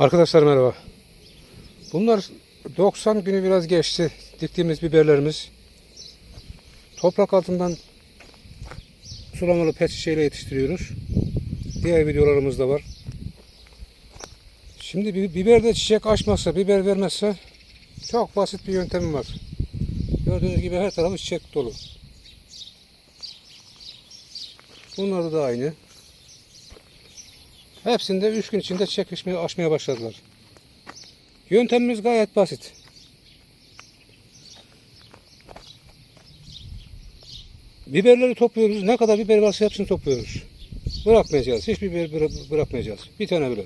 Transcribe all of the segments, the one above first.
Arkadaşlar merhaba. Bunlar 90 günü biraz geçti. Diktiğimiz biberlerimiz. Toprak altından sulamalı pet şişeyle yetiştiriyoruz. Diğer videolarımız da var. Şimdi biberde çiçek açmazsa, biber vermezse çok basit bir yöntemi var. Gördüğünüz gibi her tarafı çiçek dolu. Bunlarda da aynı. Hepsinde 3 gün içinde çiçek açmaya, başladılar. Yöntemimiz gayet basit. Biberleri topluyoruz. Ne kadar biber varsa hepsini topluyoruz. Bırakmayacağız. Hiçbir biber bıra- bırakmayacağız. Bir tane bile.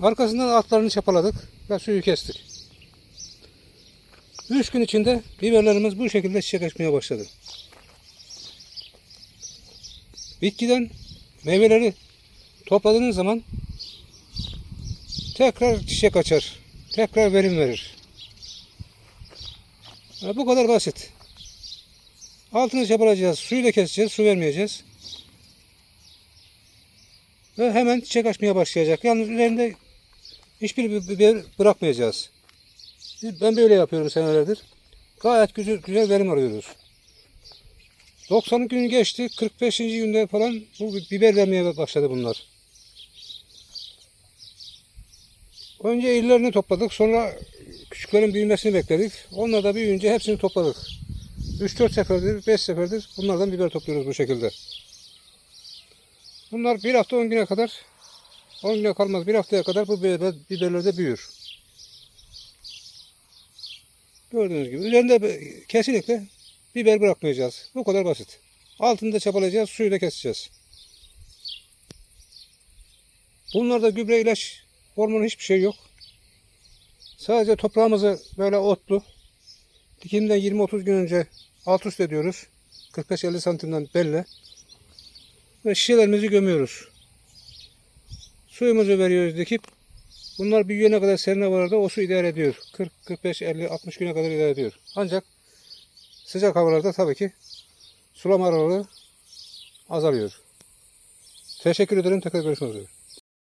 Arkasından altlarını çapaladık ve suyu kestik. 3 gün içinde biberlerimiz bu şekilde çiçek açmaya başladı. Bitkiden meyveleri topladığınız zaman tekrar çiçek açar. Tekrar verim verir. Ha, bu kadar basit. Altını çapalayacağız. Suyu da keseceğiz. Su vermeyeceğiz. Ve hemen çiçek açmaya başlayacak. Yalnız üzerinde hiçbir bi- biber bırakmayacağız. Ben böyle yapıyorum senelerdir. Gayet güzel, güzel verim alıyoruz. 90 gün geçti. 45. günde falan bu biber vermeye başladı bunlar. Önce irilerini topladık. Sonra küçüklerin büyümesini bekledik. Onlar da büyüyünce hepsini topladık. 3-4 seferdir, 5 seferdir bunlardan biber topluyoruz bu şekilde. Bunlar bir hafta 10 güne kadar 10 güne kalmaz. Bir haftaya kadar bu biberler, biberler de büyür. Gördüğünüz gibi. Üzerinde kesinlikle biber bırakmayacağız. Bu kadar basit. Altında çapalayacağız, suyla keseceğiz. Bunlarda gübre, ilaç, hormon hiçbir şey yok. Sadece toprağımızı böyle otlu, dikimden 20-30 gün önce alt üst ediyoruz. 45-50 santimden belli. Ve şişelerimizi gömüyoruz. Suyumuzu veriyoruz dikip. Bunlar büyüyene kadar serin havalarda o su idare ediyor. 40, 45, 50, 60 güne kadar idare ediyor. Ancak sıcak havalarda tabii ki sulama aralığı azalıyor. Teşekkür ederim. Tekrar görüşmek üzere.